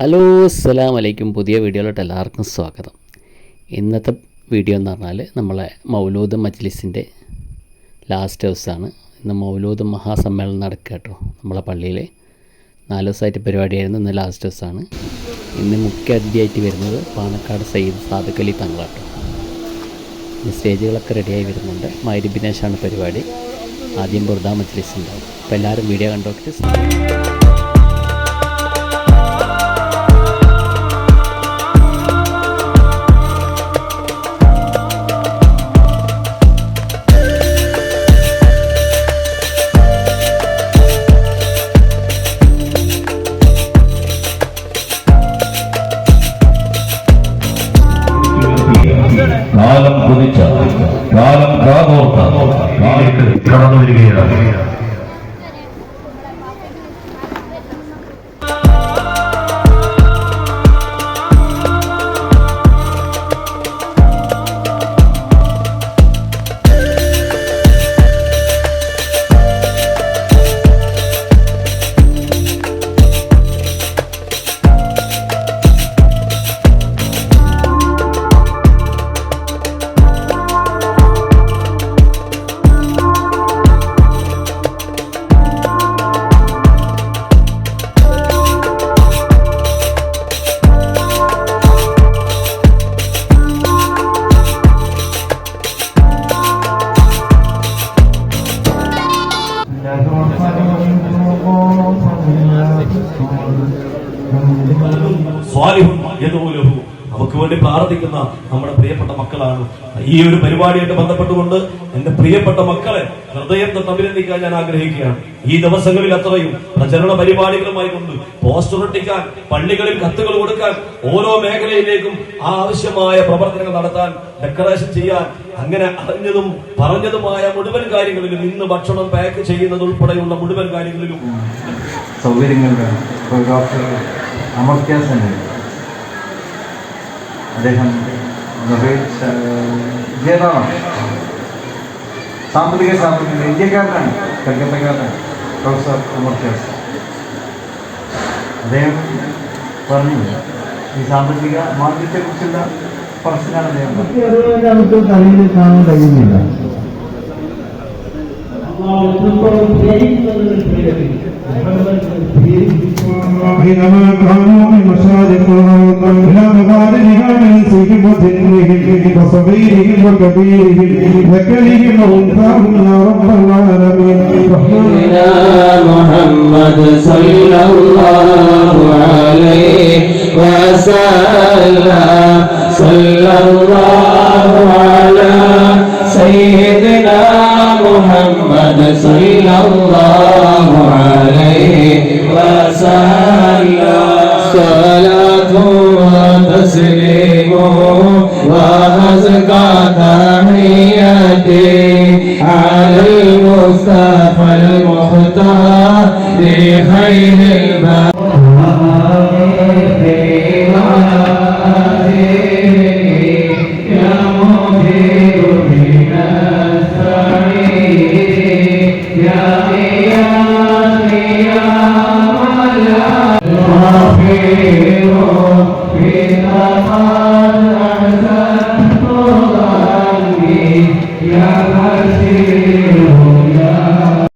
Hello അസ്സലാം വലൈക്കും പുതിയ വീഡിയോയിലോട്ട് എല്ലാവർക്കും സ്വാഗതം. ഇന്നത്തെ വീഡിയോ എന്ന് പറഞ്ഞാൽ നമ്മളെ മൗലൂദ് മജ്ലിസിന്റെ ലാസ്റ്റ് ദിവസമാണ്. ഇന്ന് മൗലൂദ് മഹാസമ്മേളനം നടക്കുക കേട്ടോ. നമ്മളെ പള്ളിയിൽ നാല് ദിവസമായിട്ട് പരിപാടിയായിരുന്നു ഇന്ന് ലാസ്റ്റ് ദിവസമാണ്. ഇന്ന് മുഖ്യ അതിഥിയായിട്ട് വരുന്നത് പാണക്കാട് സയ്യിദ് സാദുഖ് അലി തങ്ങളാട്ടോ സ്റ്റേജുകളൊക്കെ റെഡിയായി വരുന്നുണ്ട്. മൈരുബിനേഷാണ് പരിപാടി. ആദ്യം ബുർദ മജ്ലിസ് ഉണ്ടാവും. അപ്പോൾ എല്ലാവരും വീഡിയോ കണ്ടോക്കിട്ട് കാലം കാതോർത്ത് കടന്നു വരികയാണ്. നമുക്ക് വേണ്ടി പ്രാർത്ഥിക്കുന്ന നമ്മുടെ പ്രിയപ്പെട്ട മക്കളാണ്. ഈ ഒരു പരിപാടിയായിട്ട് ബന്ധപ്പെട്ടുകൊണ്ട് എന്റെ പ്രിയപ്പെട്ട മക്കളെ ഹൃദയം തൊട്ട് അഭിനന്ദിക്കാൻ ഞാൻ ആഗ്രഹിക്കുകയാണ്. ഈ ദിവസങ്ങളിൽ അത്രയും പ്രചരണ പരിപാടികളുമായി കൊണ്ട് പോസ്റ്റർ ഒട്ടിക്കാൻ പള്ളികളിൽ കത്തുകൾ കൊടുക്കാൻ ഓരോ മേഖലയിലേക്കും ആവശ്യമായ പ്രവർത്തനങ്ങൾ നടത്താൻ ഡെക്കറേഷൻ ചെയ്യാൻ അങ്ങനെ അറിഞ്ഞതും പറഞ്ഞതുമായ മുഴുവൻ കാര്യങ്ങളിലും ഇന്ന് ഭക്ഷണം പാക്ക് ചെയ്യുന്നത് ഉൾപ്പെടെയുള്ള മുഴുവൻ കാര്യങ്ങളിലും സൗകര്യങ്ങൾ വേണം. ഇപ്പോൾ ഡോക്ടർ അമർത്യാസൻ അദ്ദേഹം നൊബേൽ ജേതാവാണ് സാമ്പത്തിക ശാസ്ത്രജ്ഞൻ ഇന്ത്യക്കാരനാണ് കൽക്കത്തക്കാരനാണ് പ്രൊഫസർ അമർത്യാസ് അദ്ദേഹം പറഞ്ഞു ഈ സാമ്പത്തിക മാർഗത്തെക്കുറിച്ചുള്ള പറച്ചിലാണ് അദ്ദേഹം കലയിൽ കാണാൻ കഴിയുന്നില്ല. حينما كانوا من مشارق الأرض إلى مغاربها من سيهم وذنهم وصغيرهم وكبيرهم ذكرهم وأنثاهم يا رب العالمين سيدنا محمد صلى الله عليه وسلم صلى الله وأزكى تحيتي على المصطفى المختار لخير الباب Yeah.